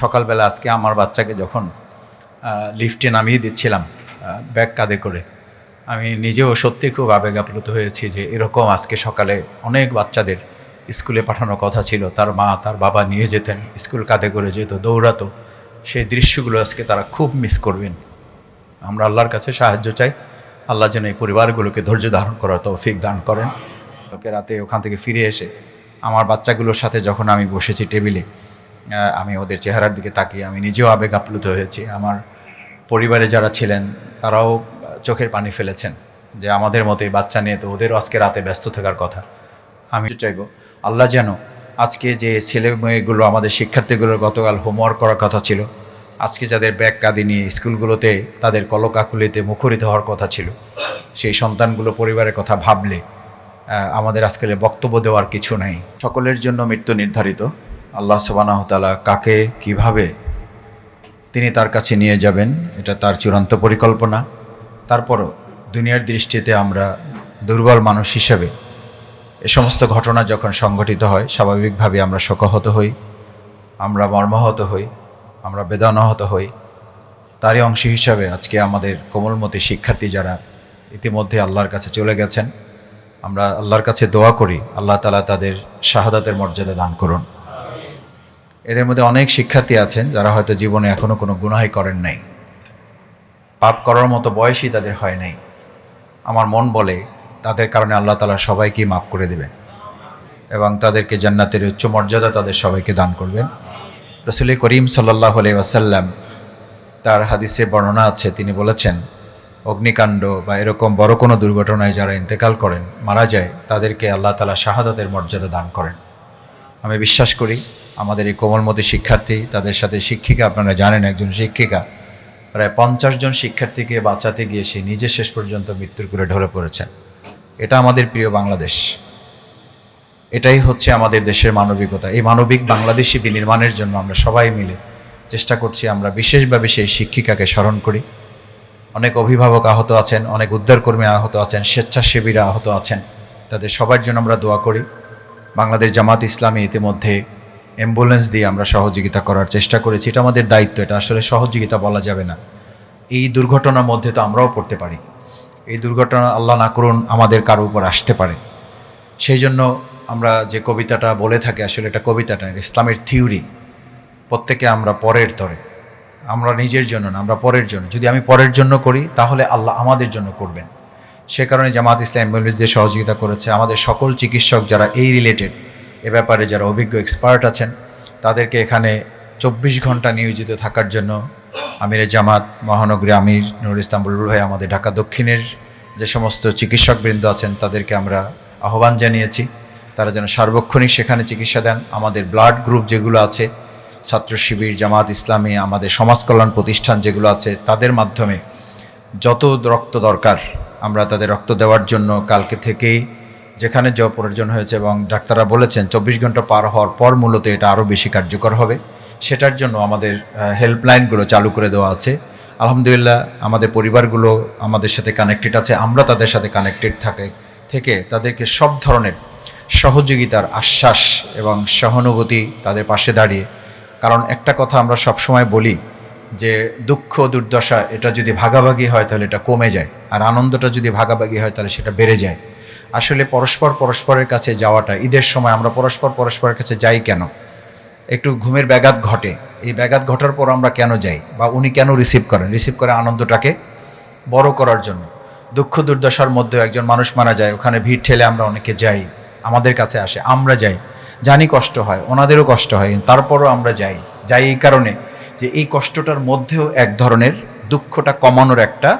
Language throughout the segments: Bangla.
সকালবেলা আজকে আমার বাচ্চাকে যখন লিফটে নামিয়ে দিচ্ছিলাম ব্যাগ কাঁধে করে, আমি নিজেও সত্যি খুব আবেগ আপ্লুত হয়েছি যে এরকম আজকে সকালে অনেক বাচ্চাদের স্কুলে পাঠানোর কথা ছিল। তার মা, তার বাবা নিয়ে যেতেন, স্কুল কাঁধে করে যেত, দৌড়াতো। সেই দৃশ্যগুলো আজকে তারা খুব মিস করবেন। আমরা আল্লাহর কাছে সাহায্য চাই। আল্লাহ যেন এই পরিবারগুলোকে ধৈর্য ধারণ করার তৌফিক দান করেন। কালকে রাতে ওখান থেকে ফিরে এসে আমার বাচ্চাগুলোর সাথে যখন আমি বসেছি টেবিলে আমি ওদের চেহারার দিকে তাকিয়ে আমি নিজেও আবেগ আপ্লুত হয়েছি। আমার পরিবারে যারা ছিলেন, তারাও চোখের পানি ফেলেছেন যে আমাদের মতোই বাচ্চা নিয়ে তো ওদেরও আজকে রাতে ব্যস্ত থাকার কথা। আমি চাইব, আল্লাহ যেন আজকে যে ছেলে মেয়েগুলো আমাদের শিক্ষার্থীগুলোর গতকাল হোমওয়ার্ক করার কথা ছিল, আজকে যাদের ব্যাগ কাঁদি নিয়ে স্কুলগুলোতে, তাদের কলকাকুলিতে মুখরিত হওয়ার কথা ছিল, সেই সন্তানগুলো পরিবারের কথা ভাবলে আমাদের আজকাল বক্তব্য দেওয়ার কিছু নাই। সকলের জন্য মৃত্যু নির্ধারিত। আল্লাহ সুবানাহতালা কাকে, কীভাবে তিনি তার কাছে নিয়ে যাবেন, এটা তার চূড়ান্ত পরিকল্পনা। তারপরও দুনিয়ার দৃষ্টিতে আমরা দুর্বল মানুষ হিসেবে এ সমস্ত ঘটনা যখন সংঘটিত হয়, স্বাভাবিকভাবে আমরা শোকাহত হই, আমরা মর্মাহত হই, আমরা বেদনাহত হই। তারই অংশ হিসাবে আজকে আমাদের কোমলমতি শিক্ষার্থী যারা ইতিমধ্যে আল্লাহর কাছে চলে গেছেন, আমরা আল্লাহর কাছে দোয়া করি, আল্লাহ তালা তাদের শাহাদাতের মর্যাদা দান করুন। এদের মধ্যে অনেক শিক্ষার্থী আছেন যারা হয়তো জীবনে এখনও কোনো গুনাহাই করেন নাই। পাপ করার মতো বয়সই তাদের হয় নাই। আমার মন বলে, তাদের কারণে আল্লাহ তালা সবাইকেই মাফ করে দেবেন এবং তাদেরকে জান্নাতের উচ্চ মর্যাদা তাদের সবাইকে দান করবেন। রসুল করিম সাল্লাহ ওয়াসাল্লাম তার হাদিসে বর্ণনা আছে, তিনি বলেছেন, অগ্নিকাণ্ড বা এরকম বড় কোনো দুর্ঘটনায় যারা ইন্তেকাল করেন, মারা যায়, তাদেরকে আল্লাহ তালা শাহাদাতের মর্যাদা দান করেন। আমি বিশ্বাস করি আমাদের এই কোমলমতি শিক্ষার্থী, তাদের সাথে শিক্ষিকা, আপনারা জানেন একজন শিক্ষিকা। প্রায় পঞ্চাশ জন শিক্ষার্থীকে বাঁচাতে গিয়ে সে নিজে শেষ পর্যন্ত মৃত্যুর করে ঢলে পড়েছেন। এটা আমাদের প্রিয় বাংলাদেশ। এটাই হচ্ছে আমাদের দেশের মানবিকতা। এই মানবিক বাংলাদেশি বিনির্মাণের জন্য আমরা সবাই মিলে চেষ্টা করছি আমরা বিশেষভাবে সেই শিক্ষিকাকে স্মরণ করি। অনেক অভিভাবক আহত আছেন, অনেক উদ্ধারকর্মী আহত আছেন, স্বেচ্ছাসেবীরা আহত আছেন। তাদের সবার জন্য আমরা দোয়া করি। বাংলাদেশ জামাত ইসলামী ইতিমধ্যে অ্যাম্বুলেন্স দিয়ে আমরা সহযোগিতা করার চেষ্টা করেছি। এটা আমাদের দায়িত্ব, এটা আসলে সহযোগিতা বলা যাবে না। এই দুর্ঘটনার মধ্যে তো আমরাও পড়তে পারি। এই দুর্ঘটনা আল্লাহ না করুন আমাদের কারও উপর আসতে পারে। সেই জন্য আমরা যে কবিতাটা বলে থাকি, আসলে এটা কবিতাটা ইসলামের থিওরি। প্রত্যেকে আমরা পরের তরে আমরা নিজের জন্য না, আমরা পরের জন্য। যদি আমি পরের জন্য করি, তাহলে আল্লাহ আমাদের জন্য করবেন। সে কারণে জামাত ইসলাম অ্যাম্বুলেন্স দিয়ে সহযোগিতা করেছে, আমাদের সকল চিকিৎসক যারা এই রিলেটেড এ ব্যাপারে যারা অভিজ্ঞ এক্সপার্ট আছেন, তাদেরকে এখানে চব্বিশ ঘণ্টা নিয়োজিত থাকার জন্য আমিরে জামাত, মহানগরী আমির নুরুল ইসলাম বুলবুল ভাই, আমাদের ঢাকা দক্ষিণের যে সমস্ত চিকিৎসকবৃন্দ আছেন, তাদেরকে আমরা আহ্বান জানিয়েছি। তারা যেন সার্বক্ষণিক সেখানে চিকিৎসা দেন। আমাদের ব্লাড গ্রুপ যেগুলো আছে, ছাত্র শিবির, জামাত ইসলামী, আমাদের সমাজ কল্যাণ প্রতিষ্ঠান যেগুলো আছে, তাদের মাধ্যমে যত রক্ত দরকার, আমরা তাদের রক্ত দেওয়ার জন্য কালকে থেকেই যেখানে যাওয়া প্রয়োজন হয়েছে এবং ডাক্তাররা বলেছেন চব্বিশ ঘণ্টা পার হওয়ার পর মূলত এটা আরও বেশি কার্যকর হবে। সেটার জন্য আমাদের হেল্পলাইনগুলো চালু করে দেওয়া আছে। আলহামদুলিল্লাহ আমাদের পরিবারগুলো আমাদের সাথে কানেক্টেড আছে। আমরা তাদের সাথে কানেক্টেড থাকে, থেকে তাদেরকে সব ধরনের সহযোগিতার আশ্বাস এবং সহানুভূতি তাদের পাশে দাঁড়িয়ে। কারণ একটা কথা আমরা সবসময় বলি যে দুঃখ, দুর্দশা, এটা যদি ভাগাভাগি হয় তাহলে এটা কমে যায়। আর আনন্দটা যদি ভাগাভাগি হয় তাহলে সেটা বেড়ে যায়। আসলে পরস্পর পরস্পরের কাছে যাওয়াটা, ঈদের সময় আমরা পরস্পর পরস্পরের কাছে যাই কেন? একটু ঘুমের ব্যাঘাত ঘটে, এই ব্যাঘাত ঘটার পর আমরা কেন যাই? বা উনি কেন রিসিভ করেন? রিসিভ করে আনন্দটাকে বড় করার জন্য। দুঃখ দুর্দশার মধ্যে একজন মানুষ মারা যায়, ওখানে ভিড় ঠেলে আমরা অনেকে যাই, আমাদের কাছে আসে, আমরা যাই। জানি কষ্ট হয়, ওনাদেরও কষ্ট হয়, তারপরও আমরা যাই। যাই এই কারণে যে এই কষ্টটার মধ্যেও এক ধরনের দুঃখটা কমানোর একটা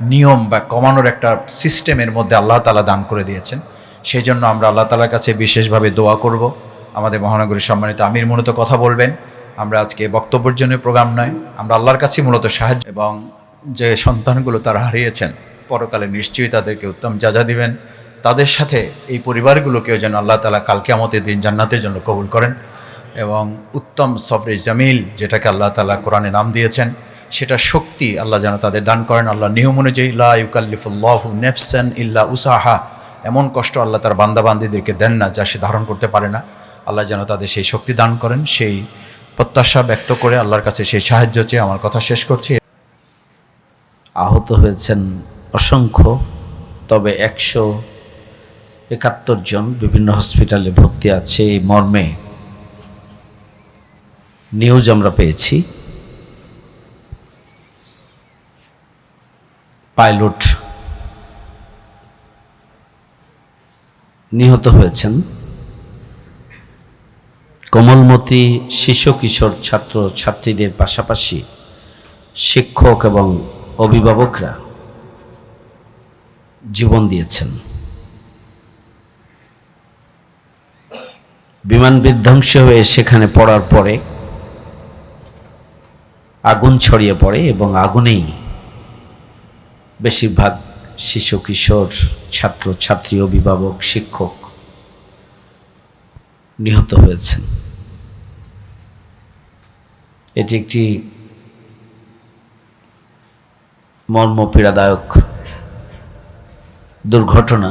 নিয়ম বা কমানোর একটা সিস্টেমের মধ্যে আল্লাহ তালা দান করে দিয়েছেন। সেই জন্য আমরা আল্লাহ তালার কাছে বিশেষভাবে দোয়া করব। আমাদের মহানগরীর সম্মানিত আমির মূলত কথা বলবেন। আমরা আজকে বক্তব্যের জন্য প্রোগ্রাম নয়। আমরা আল্লাহর কাছে মূলত সাহায্য এবং যে সন্তানগুলো তারা হারিয়েছেন, পরকালে নিশ্চয়ই তাদেরকে উত্তম যাজা দিবেন। তাদের সাথে এই পরিবারগুলোকেও যেন আল্লাহ তালা কালকে আমাদের দিন জান্নাতের জন্য কবুল করেন এবং উত্তম সফরে জামিল, যেটাকে আল্লাহ তালা কোরআনে নাম দিয়েছেন সেটা শক্তি আল্লাহ যেন তাদের দান করেন। আল্লাহ নিয়ম অনুযায়ী, লা ইউকাল্লিফুল্লাহু নেফসান ইল্লা উসাহা। এমন কষ্ট আল্লাহ তার বান্দাবান্দিদেরকে দেন না, যা সে ধারণ করতে পারে না। আল্লাহ যেন তাদের সেই শক্তি দান করেন, সেই প্রত্যাশা ব্যক্ত করে আল্লাহর কাছে সেই সাহায্য চেয়ে আমার কথা শেষ করছি। আহত হয়েছেন অসংখ্য, তবে একশো একাত্তর জন বিভিন্ন হসপিটালে ভর্তি আছে। এই মর্মে নিউজ আমরা পেয়েছি। পাইলট নিহত হয়েছেন। কোমলমতি শিশু কিশোর ছাত্র ছাত্রীদের পাশাপাশি শিক্ষক এবং অভিভাবকরা জীবন দিয়েছেন। বিমান বিধ্বংস হয়ে সেখানে পড়ার পরে আগুন ছড়িয়ে পড়ে এবং আগুনেই বেশিরভাগ শিশু, কিশোর, ছাত্র, ছাত্রী, অভিভাবক, শিক্ষক নিহত হয়েছেন। এটি একটি মর্মপীড়াদায়ক দুর্ঘটনা।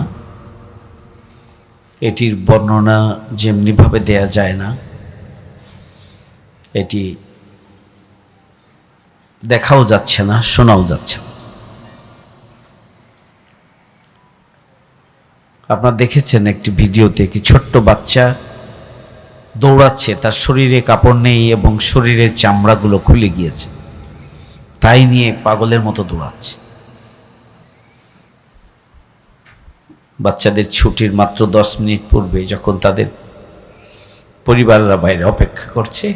এটির বর্ণনা যেমনিভাবে দেয়া যায় না, এটি দেখাও যাচ্ছে না, শোনাও যাচ্ছে না। আপনারা দেখেছেন একটি ভিডিওতে কি ছোট্ট বাচ্চা দৌড়াচ্ছে, তার শরীরে কাপড় নেই এবং শরীরের চামড়াগুলো খুলে গিয়েছে। তাই নিয়ে পাগলের মতো দৌড়াচ্ছে। বাচ্চাদের ছুটির মাত্র দশ মিনিট পূর্বে যখন তাদের পরিবাররা বাইরে অপেক্ষা করছে,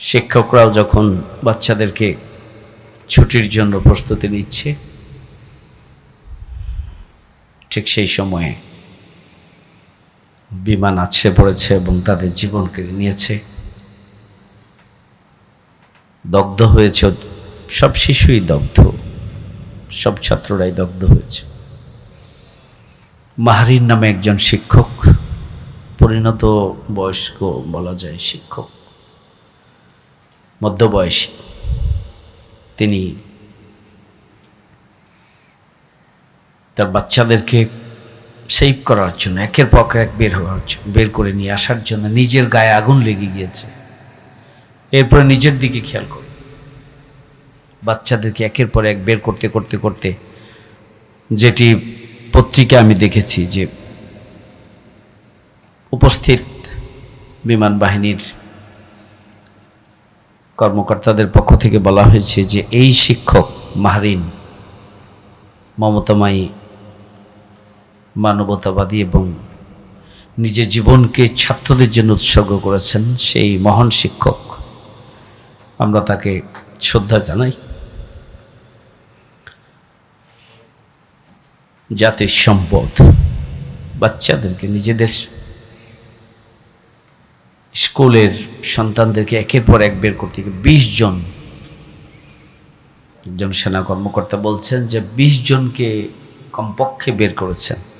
শিক্ষকরাও যখন বাচ্চাদেরকে ছুটির জন্য প্রস্তুতি নিচ্ছে ঠিক সেই সময়ে বিমান আছড়ে পড়েছে এবং তাদের জীবন কেড়ে নিয়েছে। দগ্ধ হয়েছে, সব শিশুই দগ্ধ, সব ছাত্ররাই দগ্ধ হয়েছে। মাহারির নামে একজন শিক্ষক, পরিণত বয়স্ক বলা যায় শিক্ষক, মধ্যবয়সী। তিনি তার বাচ্চাদেরকে সেভ করার জন্য, একের পর এক বের হওয়ার জন্য বের করে নিয়ে আসার জন্য নিজের গায়ে আগুন লেগে গিয়েছে। এরপরে নিজের দিকে খেয়াল করে। বাচ্চাদেরকে একের পর এক বের করতে করতে করতে যেটি পত্রিকা আমি দেখেছি যে উপস্থিত বিমান বাহিনীর কর্মকর্তাদের পক্ষ থেকে বলা হয়েছে যে এই শিক্ষক মাহরিন মমতাময়ী মানবতাবাদী এবং নিজের জীবনকে ছাত্রদের জন্য উৎসর্গ করেছেন সেই মহান শিক্ষক। আমরা তাকে শ্রদ্ধা জানাই। জাতির সম্পদ বাচ্চাদেরকে, নিজেদের স্কুলের সন্তানদেরকে একের পর এক বের করতে গিয়ে বিশ জন, একজন সেনা কর্মকর্তা বলছেন যে বিশ জনকে কমপক্ষে বের করেছেন।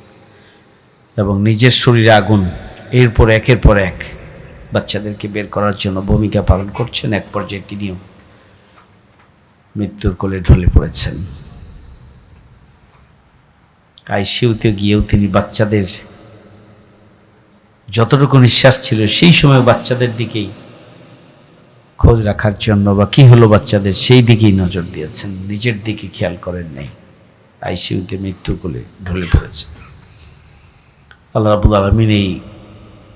এবং নিজের শরীরে আগুন, এরপর একের পর এক বাচ্চাদেরকে বের করার জন্য ভূমিকা পালন করছেন এক পর্যায়ে তিনিও মৃত্যুর কোলে ঢলে পড়েছেন। আইসিউতে গিয়েও তিনি বাচ্চাদের যতটুকু নিঃশ্বাস ছিল সেই সময় বাচ্চাদের দিকেই খোঁজ রাখার জন্য বা কী হলো বাচ্চাদের সেই দিকেই নজর দিয়েছেন। নিজের দিকে খেয়াল করেন নাই। আইসিউতে মৃত্যু কোলে ঢলে পড়েছে আল্লাহ রাবুল আলমিন এই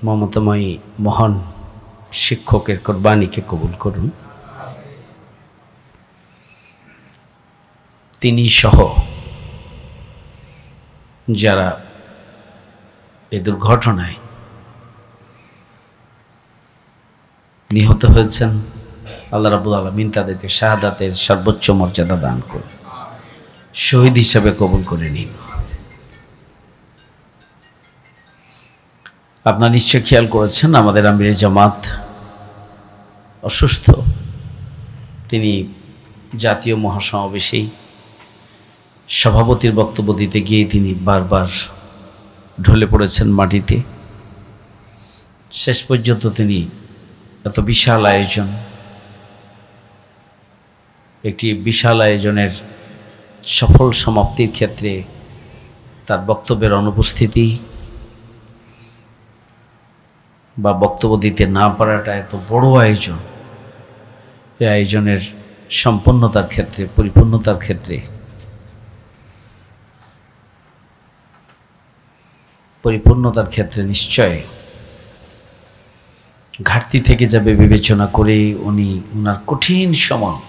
মমতাময়ী মহান শিক্ষকের কোরবানিকে কবুল করুন। তিনি সহ যারা এই দুর্ঘটনায় নিহত হয়েছেন, আল্লাহ রাবুল আলমিন তাদেরকে শাহাদাতের সর্বোচ্চ মর্যাদা দান করুন। শহীদ হিসাবে কবুল করে নিন। আপনার নিশ্চয় খেয়াল করেছেন, আমাদের আমির জামাত অসুস্থ। তিনি জাতীয় মহাসমাবেশেই সভাপতির বক্তব্য দিতে গিয়ে তিনি বারবার ঢলে পড়েছেন মাটিতে। শেষ পর্যন্ত তিনি এত বিশাল আয়োজন, একটি বিশাল আয়োজনের সফল সমাপ্তির ক্ষেত্রে তার বক্তব্যের অনুপস্থিতি বা বক্তব্য দিতে না পারাটা এত বড় আয়োজন। এই আয়োজনের সম্পন্নতার ক্ষেত্রে, পরিপূর্ণতার ক্ষেত্রে। পরিপূর্ণতার ক্ষেত্রে নিশ্চয় ঘাটতি থেকে যাবে বিবেচনা করে উনি ওনার কঠিন সময়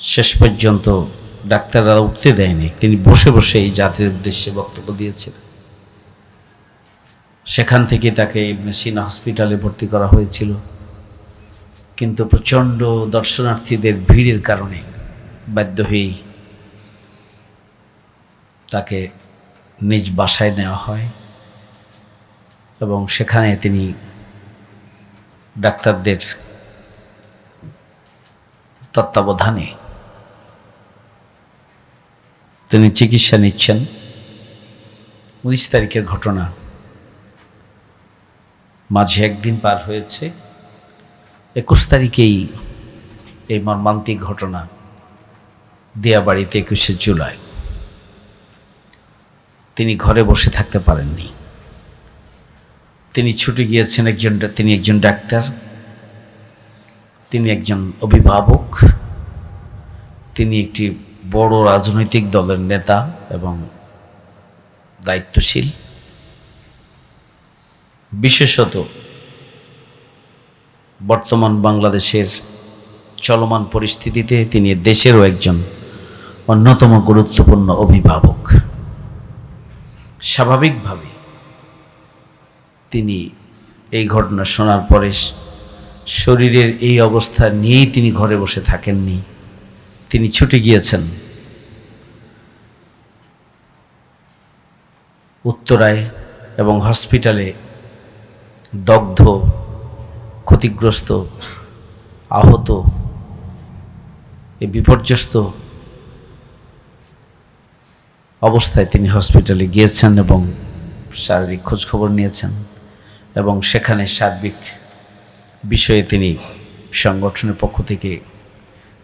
শেষ পর্যন্ত ডাক্তাররা উঠতে দেয়নি। তিনি বসে বসে এই জাতির উদ্দেশ্যে বক্তব্য দিয়েছিলেন। সেখান থেকে তাকে ইবনে সিনা হসপিটালে ভর্তি করা হয়েছিল। কিন্তু প্রচণ্ড দর্শনার্থীদের ভিড়ের কারণে বাধ্য হয়েই তাকে নিজ বাসায় নেওয়া হয় এবং সেখানে তিনি ডাক্তারদের তত্ত্বাবধানে তিনি চিকিৎসা নিচ্ছেন। উনিশ তারিখের ঘটনা মাঝে একদিন পার হয়েছে। একুশ তারিখেই এই মর্মান্তিক ঘটনা দিয়াবাড়িতে একুশে জুলাই। তিনি ঘরে বসে থাকতে পারেননি। তিনি ছুটে গিয়েছেন একজন তিনি একজন ডাক্তার, তিনি একজন অভিভাবক, তিনি একটি বড় রাজনৈতিক দলের নেতা এবং দায়িত্বশীল। বিশেষত বর্তমান বাংলাদেশের চলমান পরিস্থিতিতে তিনি দেশেরও একজন অন্যতম গুরুত্বপূর্ণ অভিভাবক। স্বাভাবিকভাবে তিনি এই ঘটনা শোনার পরে শরীরের এই অবস্থা নিয়েই তিনি ঘরে বসে থাকেননি। তিনি ছুটে গিয়েছেন উত্তরায় এবং হসপিটালে দগ্ধ, ক্ষতিগ্রস্ত, আহত এই বিপর্যস্ত অবস্থায় তিনি হসপিটালে গিয়েছেন এবং শারীরিক খোঁজখবর নিয়েছেন এবং সেখানে সার্বিক বিষয়ে তিনি সংগঠনের পক্ষ থেকে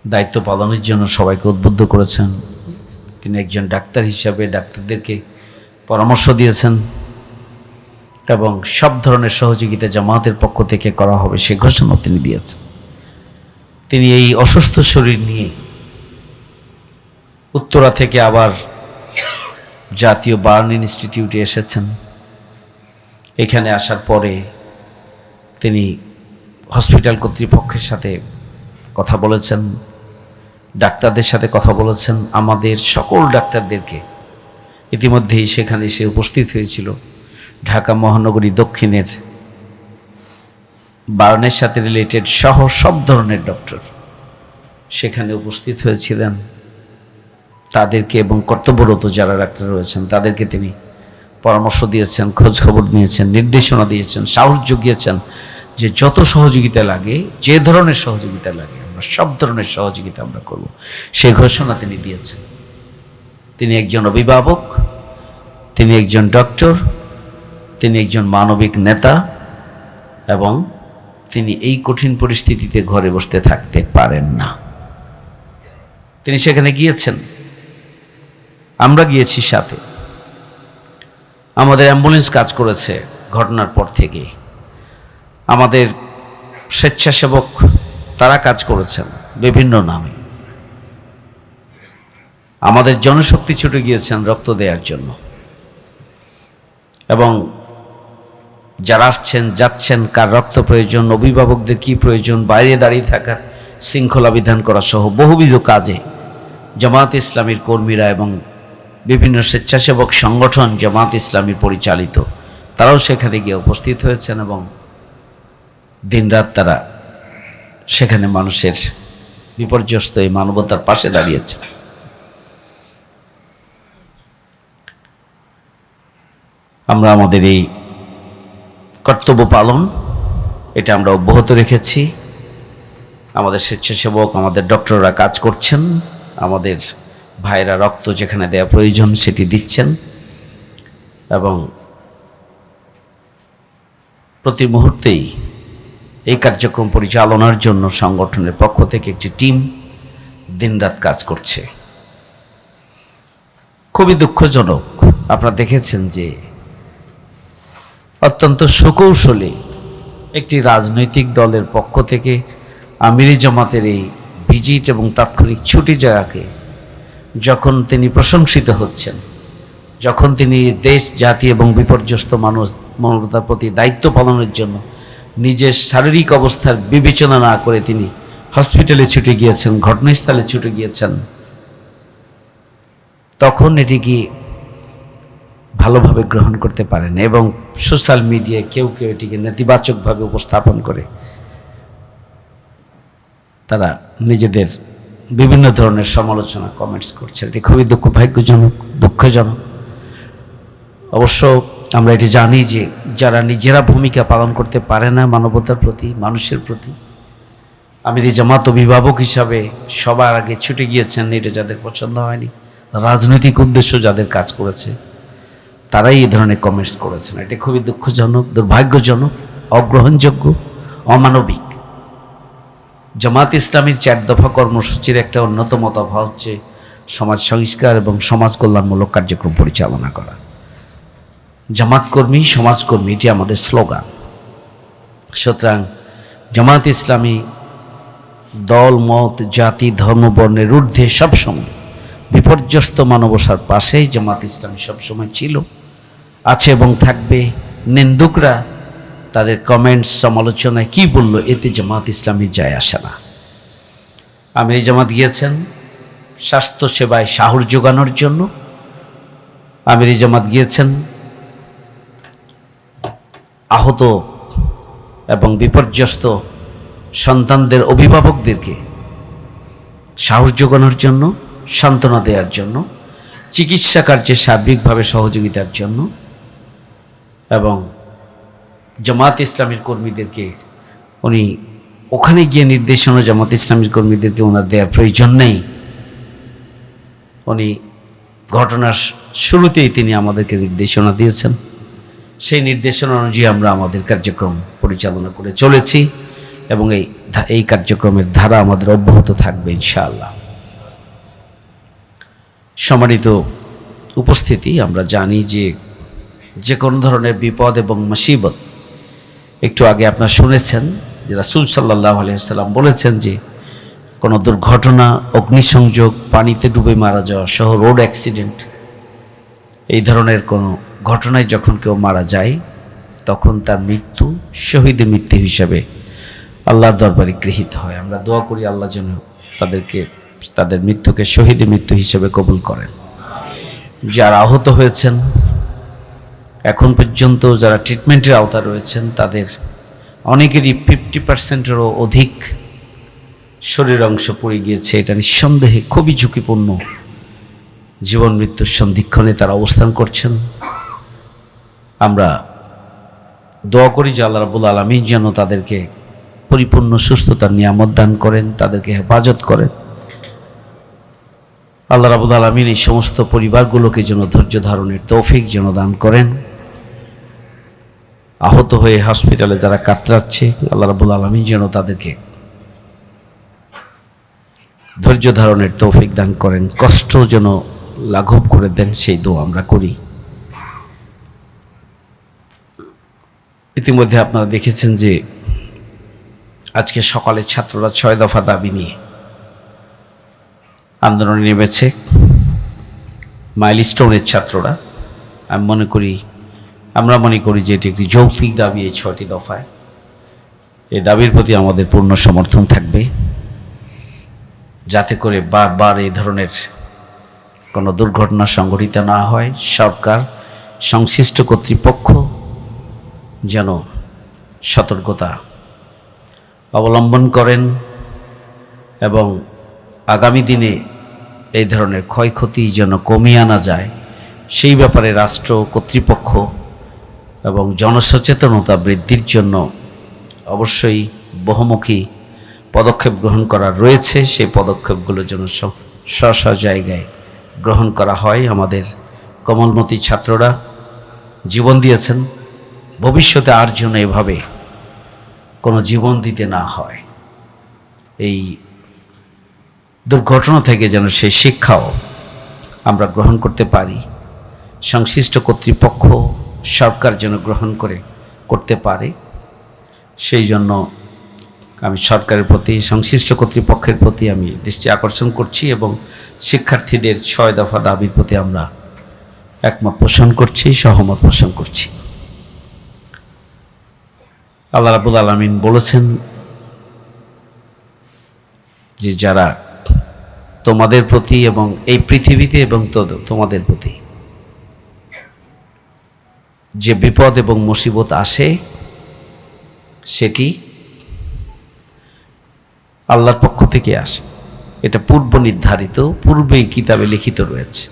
দায়িত্ব পালনের জন্য সবাইকে উদ্বুদ্ধ করেছেন। তিনি একজন ডাক্তার হিসাবে ডাক্তারদেরকে পরামর্শ দিয়েছেন। এবং সব ধরনের সহযোগিতা জামাতের পক্ষ থেকে করা হবে, সে ঘোষণা তিনি দিয়েছেন। তিনি এই অসুস্থ শরীর নিয়ে উত্তরা থেকে আবার জাতীয় বার্ন ইনস্টিটিউটে এসেছেন। এখানে আসার পরে তিনি হসপিটাল কর্তৃপক্ষের সাথে কথা বলেছেন, ডাক্তারদের সাথে কথা বলেছেন। আমাদের সকল ডাক্তারদেরকে ইতিমধ্যেই সেখানে সে উপস্থিত হয়েছিল। ঢাকা মহানগরী দক্ষিণের বার্নের সাথে রিলেটেড সহ সব ধরনের ডক্টর সেখানে উপস্থিত হয়েছিলেন। তাদেরকে এবং কর্তব্যরত যারা ডাক্তার রয়েছেন, তাদেরকে তিনি পরামর্শ দিয়েছেন খোঁজ খবর নিয়েছেন, নির্দেশনা দিয়েছেন, সাহস জুগিয়েছেন যে যত সহযোগিতা লাগে, যে ধরনের সহযোগিতা লাগে, আমরা সব ধরনের সহযোগিতা আমরা করব। সেই ঘোষণা তিনি দিয়েছেন। তিনি একজন অভিভাবক, তিনি একজন ডক্টর তিনি একজন মানবিক নেতা এবং তিনি এই কঠিন পরিস্থিতিতে ঘরে বসতে থাকতে পারেন না। তিনি সেখানে গিয়েছেন। আমরা গিয়েছি সাথে। আমাদের অ্যাম্বুলেন্স কাজ করেছে ঘটনার পর থেকে। আমাদের স্বেচ্ছাসেবক তারা কাজ করেছেন বিভিন্ন নামে। আমাদের জনশক্তি ছুটে গিয়েছেন রক্ত দেওয়ার জন্য। এবং যারা আসছেন, যাচ্ছেন, কার রক্ত প্রয়োজন, অভিভাবকদের কি প্রয়োজন, বাইরে দাঁড়িয়ে থাকার শৃঙ্খলা বিধান করা সহ বহুবিধ কাজে জামাত ইসলামীর কর্মীরা এবং বিভিন্ন স্বেচ্ছাসেবক সংগঠন জামাত ইসলামী পরিচালিত, তারাও সেখানে গিয়ে উপস্থিত হয়েছেন এবং দিনরাত তারা সেখানে মানুষের বিপর্যস্ত এই মানবতার পাশে দাঁড়িয়েছে আমরা আমাদের এই কর্তব্য পালন, এটা আমরা অব্যাহত রেখেছি। আমাদের স্বেচ্ছাসেবক, আমাদের ডক্টররা কাজ করছেন, আমাদের ভাইরা রক্ত যেখানে দেওয়া প্রয়োজন সেটি দিচ্ছেন এবং প্রতি মুহূর্তেই এই কার্যক্রম পরিচালনার জন্য সংগঠনের পক্ষ থেকে একটি টিম দিনরাত কাজ করছে। খুবই দুঃখজনক, আপনারা দেখেছেন যে অত্যন্ত সুকৌশলে একটি রাজনৈতিক দলের পক্ষ থেকে আমিরি জামাতের এই ভিজিট এবং তাৎক্ষণিক ছুটি জায়গাকে যখন তিনি প্রশংসিত হচ্ছেন, যখন তিনি দেশ, জাতি এবং বিপর্যস্ত মানুষ মানবতার প্রতি দায়িত্ব পালনের জন্য নিজের শারীরিক অবস্থার বিবেচনা না করে তিনি হসপিটালে ছুটে গিয়েছেন, ঘটনাস্থলে ছুটে গিয়েছেন, তখন এটিকে ভালোভাবে গ্রহণ করতে পারেন এবং সোশ্যাল মিডিয়ায় কেউ কেউ এটিকে নেতিবাচকভাবে উপস্থাপন করে। তারা নিজেদের বিভিন্ন ধরনের সমালোচনা কমেন্টস করছে। এটি খুবই দুঃখভাগ্যজনক, দুঃখজনক। অবশ্য আমরা এটি জানি যে যারা নিজেরা ভূমিকা পালন করতে পারে না মানবতার প্রতি, মানুষের প্রতি আমি যে জামাত অভিভাবক হিসাবে সবার আগে ছুটে গিয়েছেন, এটা যাদের পছন্দ হয়নি। রাজনৈতিক উদ্দেশ্য যাদের কাজ করেছে। তারাই এই ধরনের কমেন্টস করেছেন। এটা খুবই দুঃখজনক, দুর্ভাগ্যজনক, অগ্রহণযোগ্য, অমানবিক। জামাত ইসলামীর চার দফা কর্মসূচির একটা অন্যতম দফা হচ্ছে সমাজ সংস্কার এবং সমাজ কল্যাণমূলক কার্যক্রম পরিচালনা করা। জামাত কর্মী সমাজকর্মী এটি আমাদের স্লোগান। সুতরাং জামাত ইসলামী দল, মত, জাতি, ধর্ম, বর্ণের ঊর্ধ্বে সবসময় বিপর্যস্ত মানবসার পাশেই জামাত ইসলামী সবসময় ছিল, আছে এবং থাকবে। নিন্দুকরা তাদের কমেন্টস সমালোচনায় কি বলল, এতে জামাত ইসলামী যায় আসে না। আমির জামাত গিয়েছেন স্বাস্থ্য সেবায় সাহস যোগানোর জন্য। আমির জামাত গিয়েছেন আহত এবং বিপর্যস্ত সন্তানদের অভিভাবকদেরকে সাহস যোগানোর জন্য। সান্ত্বনা দেওয়ার জন্য, চিকিৎসা কার্যে সার্বিকভাবে সহযোগিতার জন্য এবং জামাত ইসলামীর কর্মীদেরকে, উনি ওখানে গিয়ে নির্দেশনা জামাত ইসলামীর কর্মীদেরকে ওনার দেওয়ার প্রয়োজন নেই। উনি ঘটনার শুরুতেই তিনি আমাদেরকে নির্দেশনা দিয়েছেন। সেই নির্দেশনা অনুযায়ী আমরা আমাদের কার্যক্রম পরিচালনা করে চলেছি এবং এই এই কার্যক্রমের ধারা আমাদের অব্যাহত থাকবে ইনশাআল্লাহ। সম্মানিত উপস্থিতি, আমরা জানি যে যে কোনো ধরনের বিপদ এবং মুসিবত একটু আগে আপনারা শুনেছেন যে রাসুল সাল্লাহ আলহিহাল্লাম বলেছেন যে কোনো দুর্ঘটনা, অগ্নিসংযোগ, পানিতে ডুবে মারা যাওয়া সহ রোড অ্যাক্সিডেন্ট, এই ধরনের কোনো ঘটনায় যখন কেউ মারা যায়, তখন তার মৃত্যু শহীদের মৃত্যু হিসাবে আল্লাহর দরবারে গৃহীত হয়। আমরা দোয়া করি আল্লাহ যেন তাদেরকে তাদের মৃত্যুকে শহীদের মৃত্যু হিসেবে কবুল করেন। যারা আহত হয়েছেন, এখন পর্যন্ত যারা ট্রিটমেন্টের আওতা রয়েছেন, তাদের অনেকেরই ফিফটি পার্সেন্টেরও অধিক শরীর অংশ পড়ে গিয়েছে। এটা নিঃসন্দেহে খুবই ঝুঁকিপূর্ণ জীবন মৃত্যুর সন্ধিক্ষণে তারা অবস্থান করছেন। আমরা দোয়া করি যে আল্লাহ রাবুল আলমী যেন তাদেরকে পরিপূর্ণ সুস্থতার নিয়ামত দান করেন, তাদেরকে হেফাজত করেন। আল্লাহ রাবুল আলমিন এই সমস্ত পরিবারগুলোকে যেন ধৈর্য ধারণের তৌফিক যেন দান করেন। আহত হয়ে হসপিটালে যারা কাতরাচ্ছে, আল্লাহ রাবুল আলমিন যেন তাদেরকে ধৈর্য ধারণের তৌফিক দান করেন। কষ্ট যেন লাঘব করে দেন, সেই দো আমরা করি। ইতিমধ্যে আপনারা দেখেছেন যে আজকে সকালে ছাত্ররা ছয় দফা দাবি নিয়ে আন্দোলনে নেমেছে। মাইল মাইলস্টোনের ছাত্ররা। আমি মনে করি, আমরা মনে করি যে এটি একটি যৌক্তিক দাবি এই ছয়টি দফায়। এই দাবির প্রতি আমাদের পূর্ণ সমর্থন থাকবে। যাতে করে বারবার এই ধরনের কোনো দুর্ঘটনা সংঘটিত না হয়। সরকার, সংশ্লিষ্ট কর্তৃপক্ষ যেন সতর্কতা অবলম্বন করেন এবং আগামী দিনে এই ধরনের ক্ষয়ক্ষতি যেন কমিয়ে আনা যায়, সেই ব্যাপারে রাষ্ট্র কর্তৃপক্ষ এবং জনসচেতনতা বৃদ্ধির জন্য অবশ্যই বহুমুখী পদক্ষেপ গ্রহণ করা রয়েছে। সেই পদক্ষেপগুলো যেন স্ব স্ব জায়গায় গ্রহণ করা হয়। আমাদের কমলমতি ছাত্ররা জীবন দিয়েছেন, ভবিষ্যতে আর যেন এভাবে কোনো জীবন দিতে না হয়। এই দুর্ঘটনা থেকে যেন সেই শিক্ষাও আমরা গ্রহণ করতে পারি। সংশ্লিষ্ট কর্তৃপক্ষ সরকার যেন গ্রহণ করে, করতে পারে। সেই জন্য আমি সরকারের প্রতি, সংশ্লিষ্ট কর্তৃপক্ষের প্রতি আমি দৃষ্টি আকর্ষণ করছি এবং শিক্ষার্থীদের ছয় দফা দাবির প্রতি আমরা একমত পোষণ করছি, সহমত পোষণ করছি। আল্লাহ রাবুল আলমিন বলেছেন যে যারা তোমাদের প্রতি এবং এই পৃথিবীতে এবং তোমাদের প্রতি। যে বিপদ এবং মুসিবত আসে, সেটি আল্লাহর পক্ষ থেকে আসে। এটা পূর্ব নির্ধারিত, পূর্বেই কিতাবে লিখিত রয়েছে।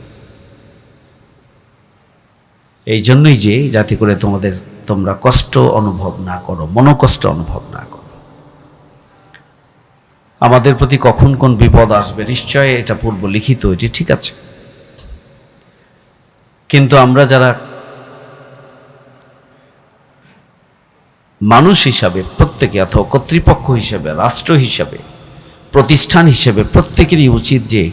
এই জন্যই যে, যাতে করে তোমাদের তোমরা কষ্ট অনুভব না করো, মনোকষ্ট অনুভব না করো। আমাদের প্রতি কখন কোন বিপদ আসবে নিশ্চয় এটা পূর্ব লিখিত, এটি ঠিক আছে। কিন্তু আমরা যারা মানুষ হিসাবে, প্রত্যেকে অথবা কর্তৃপক্ষ হিসাবে, রাষ্ট্র হিসাবে, প্রতিষ্ঠান হিসেবে, প্রত্যেকেরই উচিত যে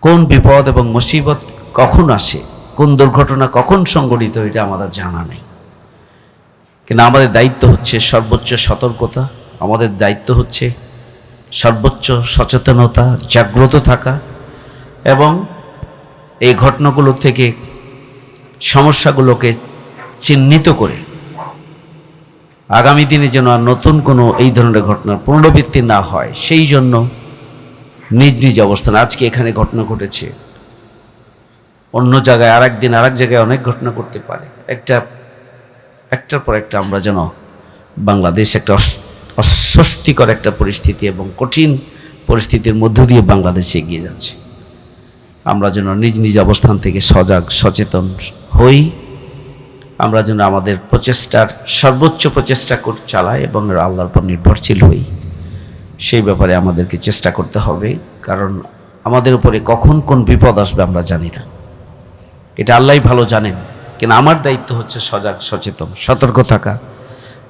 কোন বিপদ এবং মুসিবত কখন আসে, কোন দুর্ঘটনা কখন সংঘটিত, এটা আমাদের জানা নেই। কিন্তু আমাদের দায়িত্ব হচ্ছে সর্বোচ্চ সতর্কতা আমাদের দায়িত্ব হচ্ছে সর্বোচ্চ সচেতনতা, জাগ্রত থাকা এবং এই ঘটনাগুলো থেকে সমস্যাগুলোকে চিহ্নিত করে আগামী দিনে যেন আর নতুন কোনো এই ধরনের ঘটনার পুনরাবৃত্তি না হয়, সেই জন্য নিজ নিজ অবস্থান। আজকে এখানে ঘটনা ঘটেছে। অন্য জায়গায় আর একদিন আর এক জায়গায় অনেক ঘটনা করতে পারে। একটা, একটার পর একটা আমরা যেন বাংলাদেশ একটা অস্বস্তিকর একটা পরিস্থিতি এবং কঠিন পরিস্থিতির মধ্য দিয়ে বাংলাদেশ এগিয়ে যাচ্ছে। আমরা যেন নিজ নিজ অবস্থান থেকে সজাগ, সচেতন হই। আমরা যেন আমাদের প্রচেষ্টার সর্বোচ্চ প্রচেষ্টা চালাই এবং আল্লাহর উপর নির্ভরশীল হই। সেই ব্যাপারে আমাদেরকে চেষ্টা করতে হবে, কারণ আমাদের উপরে কখন কোন বিপদ আসবে আমরা জানি না। এটা আল্লাহই ভালো জানেন, কিন্তু আমার দায়িত্ব হচ্ছে সজাগ, সচেতন, সতর্ক থাকা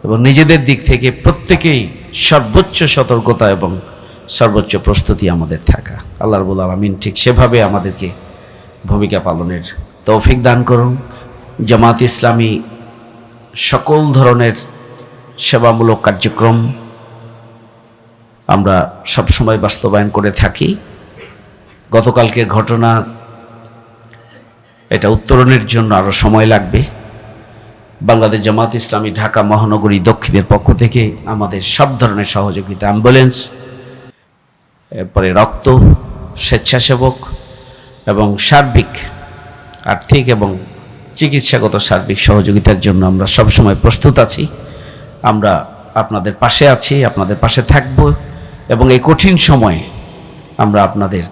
এবং নিজেদের দিক থেকে প্রত্যেকেই সর্বোচ্চ সতর্কতা এবং সর্বোচ্চ প্রস্তুতি আমাদের থাকা। আল্লাহ রবুল আলমিন ঠিক সেভাবে আমাদেরকে ভূমিকা পালনের তৌফিক দান করুন। জামাত ইসলামী সকল ধরনের সেবামূলক কার্যক্রম আমরা সবসময় বাস্তবায়ন করে থাকি। গতকালকের ঘটনা, এটা উত্তরণের জন্য আরও সময় লাগবে। বাংলাদেশ জামাত ইসলামী ঢাকা মহানগরী দক্ষিণের পক্ষ থেকে আমাদের সব ধরনের সহযোগিতা অ্যাম্বুলেন্স, এরপরে রক্ত, স্বেচ্ছাসেবক এবং সার্বিক, আর্থিক এবং চিকিৎসাগত সার্বিক সহযোগিতার জন্য আমরা সবসময় প্রস্তুত আছি। আমরা আপনাদের পাশে আছি, আপনাদের পাশে থাকব এবং এই কঠিন সময়ে আমরা আপনাদের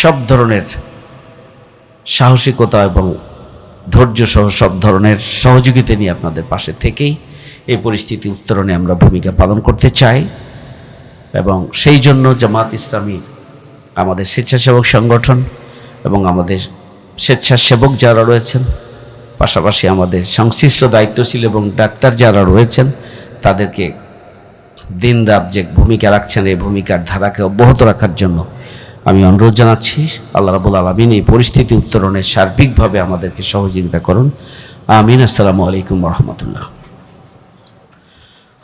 সব ধরনের সাহসিকতা এবং ধৈর্য সহ সব ধরনের সহযোগিতা নিয়ে আপনাদের পাশে থেকেই এই পরিস্থিতি উত্তরণে আমরা ভূমিকা পালন করতে চাই এবং সেই জন্য জামাত ইসলামী আমাদের স্বেচ্ছাসেবক সংগঠন এবং আমাদের স্বেচ্ছাসেবক যারা রয়েছেন, পাশাপাশি আমাদের সংশ্লিষ্ট দায়িত্বশীল এবং ডাক্তার যারা রয়েছেন, তাদেরকে দিন রাত যে ভূমিকা রাখছেন, এই ভূমিকার ধারাকে অব্যাহত রাখার জন্য আমি অনুরোধ জানাচ্ছি আল্লাহ রাবুল আলমিন এই পরিস্থিতি উত্তরণে সার্বিকভাবে আমাদেরকে সহযোগিতা করুন আমিন আসসালামু আলাইকুম রহমতুল্লাহ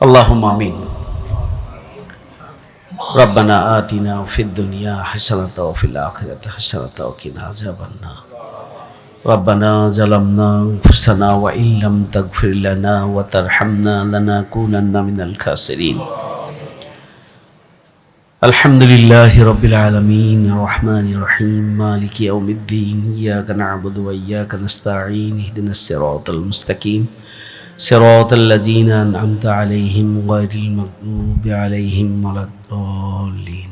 আল্লাহ আমিন ربنا آتنا في الدنيا حسنة وفي الآخرة حسنة وقنا عذاب النار ربنا ظلمنا أنفسنا وإن لم تغفر لنا وترحمنا لنكونن من الخاسرين الحمد لله رب العالمين الرحمن الرحيم مالك يوم الدين إياك نعبد وإياك نستعين اهدنا الصراط المستقيم صراط الذين أنعمت عليهم غير المغضوب عليهم ولا الضالين.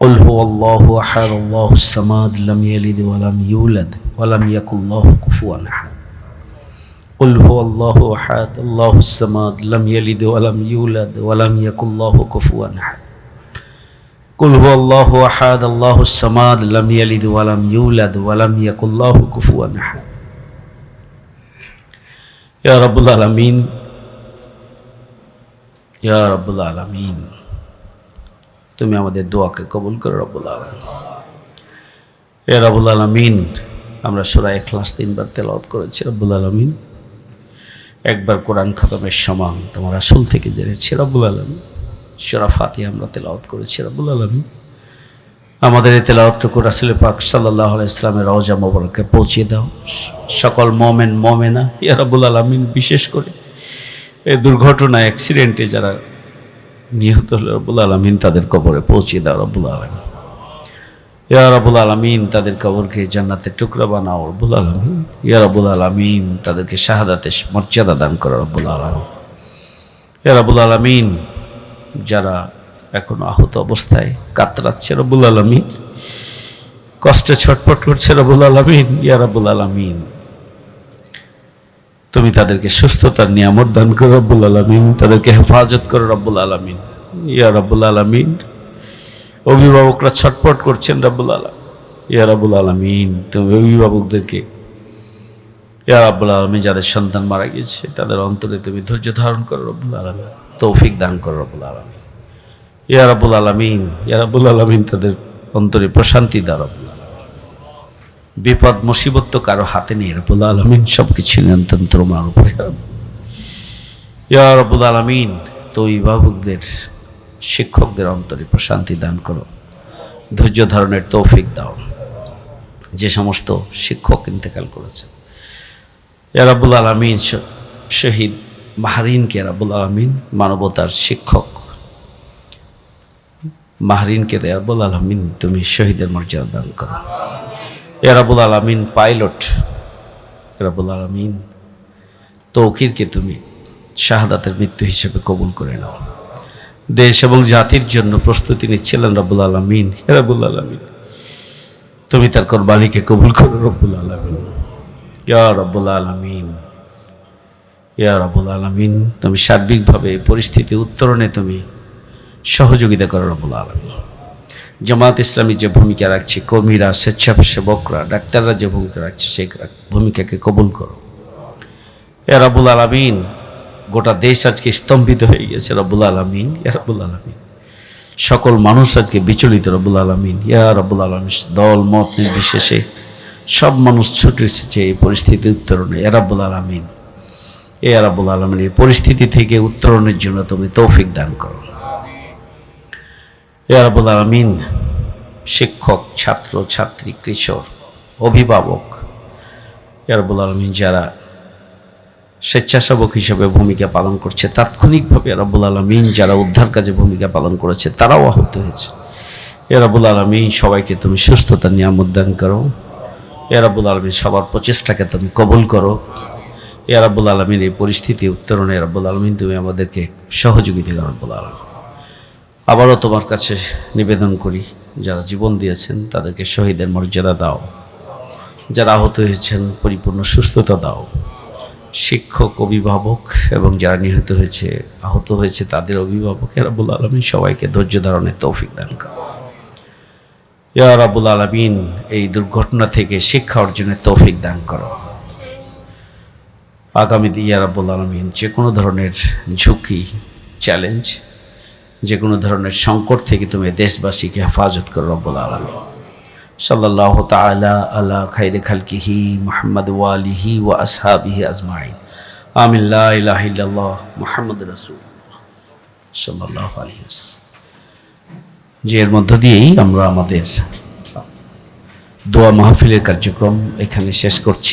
قل هو الله أحد الله الصمد لم يلد ولم يولد ولم يكن له كفوا أحد قل هو الله أحد الله الصمد لم يلد ولم يولد ولم يكن له كفوا أحد قل هو الله أحد الله الصمد لم يلد ولم يولد ولم يكن له كفوا أحد يا رب العالمين يا رب العالمين তুমি আমাদের দোয়াকে কবুল করো রব্বুল আলমিন এ রব্বুল আলমিন আমরা সুরা এখলাস তিনবার তেলাওয়াত করেছি রব্বুল আলমিন একবার কোরআন খতমের সমান তোমার আসল থেকে জেনেছি, রব্বুল আলমিন। সুরা ফাতি আমরা তেলাওয়াত করেছি, রব্বুল আলমিন। আমাদের এই তেলাওয়াতটুকু রাসুল পাক সাল্লাহ ইসলামের রওজা মোবারককে পৌঁছিয়ে দাও। সকল মমেন, মমেনা, ইয়া রব্বুল আলমিন, বিশেষ করে এই দুর্ঘটনা অ্যাক্সিডেন্টে যারা নিহত হল, রব্বুল আলমিন, তাদের কবরে পৌঁছিয়ে দাও, রব্বুল আলমিন। ইয়া রাবুল আলমিন তাদের কবরকে জান্নাতের টুকরা বানাও রব্বুল আলমিন। ইয়া রাবুল আলমিন তাদেরকে শাহাদাতে মর্যাদা দান করো রব্বুল আলমিন। ইয়া রাবুল আলমিন, যারা এখন আহত অবস্থায় কাতরাচ্ছে রব্বুল আলমিন। কষ্টে ছটপট করছে রব্বুল আলমিন। ইয়া রাবুল আলমিন, তুমি তাদেরকে সুস্থতার নিয়ামত দান করো রব্বুল আলমিন। তাদেরকে হেফাজত করো রব্বুল আলমিন। ইয়া রব্বুল আলমিন অভিভাবকরা ছটপট করছেন রাব্বুল আলম ইয়া রাবুল আলমিন। তুমি অভিভাবকদেরকে, ইয়া রাব্বুল আলমিন যাদের সন্তান মারা গিয়েছে, তাদের অন্তরে তুমি ধৈর্য ধারণ করো রব্বুল আলমিন, তৌফিক দান করো রব্বুল আলমিন। ইয়া রাবুল আলমিন, ইয়া রাবুল আলমিন তাদের অন্তরে প্রশান্তি দাও রব্বুল বিপদ, মুসিবত তো কারও হাতে নেই রব্বুল আলমিন সব কিছু নিয়ন্ত্রণ তোমার উপরে। ইয়া রব্বুল আলমিন, তো অভিভাবকদের শিক্ষকদের অন্তরে প্রশান্তি দান করো। ধৈর্য ধারণের তৌফিক দাও। যে সমস্ত শিক্ষক ইন্তেকাল করেছেন। এরাবুল আলমিন শহীদ মাহারিনকে এরাবুল আলমিন, মানবতার শিক্ষক। মাহরিনকে এরাবুল আলমিন, তুমি শহীদের মর্যাদা দান করো। এরাবুল আলমিন, পাইলট। এরাবুল আলমিন, তৌকিরকে তুমি শাহাদাতের মৃত্যু হিসেবে কবুল করে নাও। দেশ এবং জাতির জন্য প্রস্তুতি নিচ্ছিলেন রব্বুল আলমিন। রব্বুল আলমিন, তুমি তার কোরবানিকে কবুল করো রব্বুল আলমিন। ইয়া রব্বুল আলমিন, ইয়া রব্বুল আলমিন, তুমি সার্বিকভাবে পরিস্থিতি উত্তরণে তুমি সহযোগিতা করো রব্বুল আলমিন। জামাত ইসলামী যে ভূমিকা রাখছে, কর্মীরা, স্বেচ্ছাসেবকরা, ডাক্তাররা যে ভূমিকা রাখছে, সেই ভূমিকাকে কবুল করো। ইয়া রব্বুল আলমিন গোটা দেশ আজকে স্তম্ভিত হয়ে গেছে, রব্বুল আলমিন, ইয়া রব্বুল আলমিন। সকল মানুষ আজকে বিচলিত, রব্বুল আলমিন, ইয়া রব্বুল আলমিন, দল, মত নির্বিশেষে সব মানুষ ছুটে এসেছে এই পরিস্থিতি উত্তরণে, ইয়া রব্বুল আলমিন। এ রাব্বুল আলমিন, এই পরিস্থিতি থেকে উত্তরণের জন্য তুমি তৌফিক দান করো। ইয়া রাব্বুল আলমিন, শিক্ষক, ছাত্র, ছাত্রী কিশোর অভিভাবক, ইয়া রাব্বুল আলমিন যারা স্বেচ্ছাসেবক হিসেবে ভূমিকা পালন করছে। তাৎক্ষণিকভাবে রাবুল আলমিন যারা উদ্ধার কাজে ভূমিকা পালন করেছে, তারাও আহত হয়েছে। এরাবুল আলমিন সবাইকে তুমি সুস্থতা, নিয়ামত দান করো। এরাবুল আলমিন সবার প্রচেষ্টাকে তুমি কবুল করো। এরাবুল আলমিন এই পরিস্থিতি উত্তরণে এরাবুল আলমিন তুমি আমাদেরকে সহযোগিতা করো রব্বুল আলমিন। আবারও তোমার কাছে নিবেদন করি, যারা জীবন দিয়েছেন, তাদেরকে শহীদের মর্যাদা দাও। যারা আহত হয়েছেন, পরিপূর্ণ সুস্থতা দাও। শিক্ষক, অভিভাবক এবং যারা নিহত হয়েছে, আহত হয়েছে তাদের অভিভাবক রাবুল আলমিন সবাইকে ধৈর্য ধারণের তৌফিক দান করো। ইয়া রাবুল আলমিন, এই দুর্ঘটনা থেকে শিক্ষা অর্জনের তৌফিক দান করো। আগামী দিন ইয়া রাবুল আলমিন যে কোনো ধরনের ঝুঁকি চ্যালেঞ্জ যে কোনো ধরনের সংকট থেকে তুমি দেশবাসীকে হেফাজত করো রব্বুল আলমিন। সাল্লাহ তালা আলা খাইরে খালকিহি মোহাম্মদ ওয়ালিহি ও আসহাবিহি আজমাইন। আমিল্লাহ ইলাহিল্লাহ মোহাম্মদ রসুল সাল্লাহ আলহি যে এর মধ্য দিয়েই আমরা আমাদের দোয়া মাহফিলের কার্যক্রম এখানে শেষ করছি।